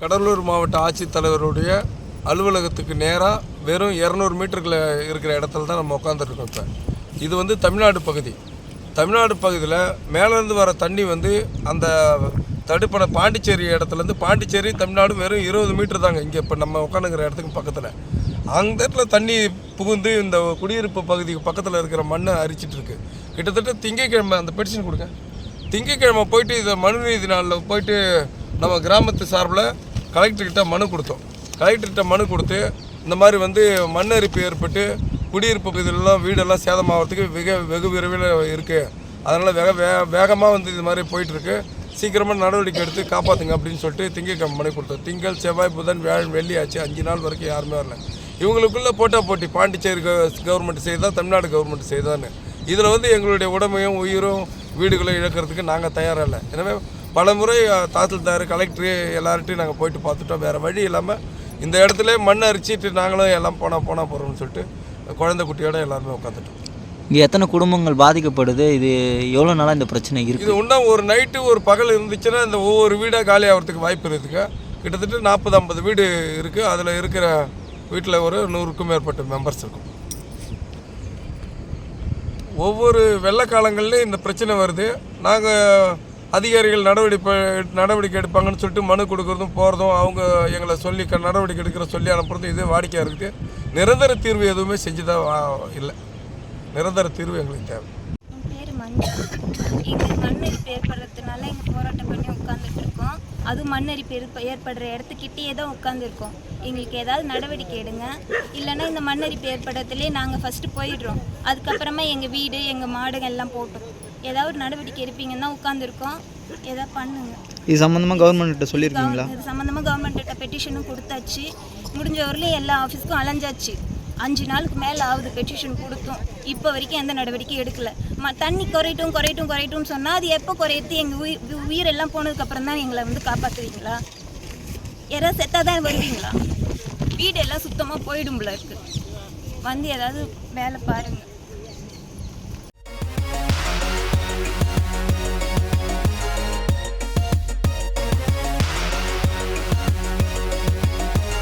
கடலூர் மாவட்ட ஆட்சித்தலைவருடைய அலுவலகத்துக்கு நேராக வெறும் இரநூறு மீட்டருக்குள்ள இருக்கிற இடத்துல தான் நம்ம உட்காந்துருக்கோம் இப்போ. இது வந்து தமிழ்நாடு பகுதி. தமிழ்நாடு பகுதியில் மேலேருந்து வர தண்ணி வந்து அந்த தடுப்பணை பாண்டிச்சேரி இடத்துலேருந்து பாண்டிச்சேரி தமிழ்நாடு வெறும் இருபது மீட்டர் தாங்க இங்கே இப்போ நம்ம உட்காந்துங்கிற இடத்துக்கு பக்கத்தில். அந்த இடத்துல தண்ணி புகுந்து இந்த குடியிருப்பு பகுதிக்கு பக்கத்தில் இருக்கிற மண்ணை அரிச்சிட்ருக்கு கிட்டத்தட்ட திங்கக்கிழமை அந்த பெட்டிஷன் கொடுங்க. திங்கக்கிழமை போயிட்டு இதை மனு நீதி நாளில் போயிட்டு நம்ம கிராமத்து சார்பில் கலெக்டர்கிட்ட மனு கொடுத்தோம். கலெக்டர்கிட்ட மனு கொடுத்து இந்த மாதிரி வந்து மண் அரிப்பு ஏற்பட்டு குடியிருப்பு பகுதியிலலாம் வீடெல்லாம் சேதமாகிறதுக்கு வெகு வெகு விரைவில் இருக்குது அதனால் வேக வே வேகமாக வந்து இது மாதிரி போயிட்டுருக்கு. சீக்கிரமாக நடவடிக்கை எடுத்து காப்பாற்றுங்க அப்படின்னு சொல்லிட்டு திங்கக்கிழமை மனு கொடுத்தோம். திங்கள் செவ்வாய் புதன் வியாழன் வெள்ளி ஆச்சு அஞ்சு நாள் வரைக்கும் யாருமே வரல. இவங்களுக்குள்ளே போட்டா போட்டி. பாண்டிச்சேரி கவர்மெண்ட் செய்தா தமிழ்நாடு கவர்மெண்ட் செய்தான்னு. இதில் வந்து எங்களுடைய உடமையும் உயிரும் வீடுகளை இழக்கிறதுக்கு நாங்கள் தயாராக இல்லை எனவே பல முறை தாசில்தார் கலெக்டரு எல்லார்ட்டையும் நாங்கள் போயிட்டு பார்த்துட்டோம் வேறு வழி இல்லாமல் இந்த இடத்துல மண் அரிச்சிட்டு நாங்களும் எல்லாம் போனால் போனால் போகிறோம்னு சொல்லிட்டு குழந்தை குட்டியோட எல்லாருமே உட்காந்துட்டோம் இங்கே எத்தனை குடும்பங்கள் பாதிக்கப்படுது? இது எவ்வளோ நாளாக இந்த பிரச்சனை இது இருக்குது இன்னும் ஒரு நைட்டு ஒரு பகல் இருந்துச்சுன்னா இந்த ஒவ்வொரு வீடாக காலி ஆகிறதுக்கு வாய்ப்பு இருக்குதுங்க. கிட்டத்தட்ட நாற்பது ஐம்பது வீடு இருக்குது அதில் இருக்கிற வீட்டில் ஒரு நூறுக்கும் மேற்பட்ட மெம்பர்ஸ் இருக்கும். ஒவ்வொரு வெள்ள காலங்கள்லையும் இந்த பிரச்சனை வருது. நாங்கள் அதிகாரிகள் நடவடிக்கை நடவடிக்கை எடுப்பாங்கன்னு சொல்லிட்டு மனு கொடுக்குறதும் போகிறதும் அவங்க எங்களை சொல்லி க- நடவடிக்கை எடுக்கிற சொல்லி அனுப்புறதும் இதே வாடிக்கையாக இருக்குது நிரந்தர தீர்வு எதுவுமே செஞ்சுதான் இல்லை. நிரந்தர தீர்வு எங்களுக்கு தேவை. என் பேர் மண்ணரிப்பு ஏற்படுறதுனால எங்கள் போராட்டம் பண்ணி உட்காந்துட்டு இருக்கோம் அதுவும் மண்ணரிப்பு ஏற்ப- ஏற்படுற இடத்துக்கிட்டேயே தான் உட்காந்துருக்கோம் எங்களுக்கு ஏதாவது நடவடிக்கை எடுங்க. இல்லைன்னா இந்த மண்ணரிப்பு ஏற்படுறதுலேயே நாங்கள் ஃபஸ்ட்டு போயிடுறோம். அதுக்கப்புறமா எங்கள் வீடு எங்கள் மாடுங்க எல்லாம் போட்டோம். ஏதாவது ஒரு நடவடிக்கை எடுப்பீங்கன்னு தான் உட்காந்துருக்கோம் ஏதாவது பண்ணுங்க. இது சம்மந்தமாக கவர்மெண்ட்ட சொல்லியிருக்கீங்களா? இது சம்மந்தமாக கவர்மெண்ட்ட பெட்டிஷனும் கொடுத்தாச்சு. முடிஞ்ச வரலையும் எல்லா ஆஃபீஸ்க்கும் அலைஞ்சாச்சு. அஞ்சு நாளுக்கு மேலே ஆகுது பெட்டிஷன் கொடுத்தோம். இப்போ வரைக்கும் எந்த நடவடிக்கையும் எடுக்கல. ம தண்ணி குறையட்டும் குறையட்டும் குறையட்டும் சொன்னால் அது எப்போ குறையறது எங்கள் உயிர் உயிரெல்லாம் போனதுக்கப்புறம் தான் எங்களை வந்து காப்பாற்றுவீங்களா யாராவது செத்தா தான் வருவீங்களா? வீடெல்லாம் சுத்தமாக போயிடும்ல இருக்கு. வந்து ஏதாவது வேலை பாருங்கள்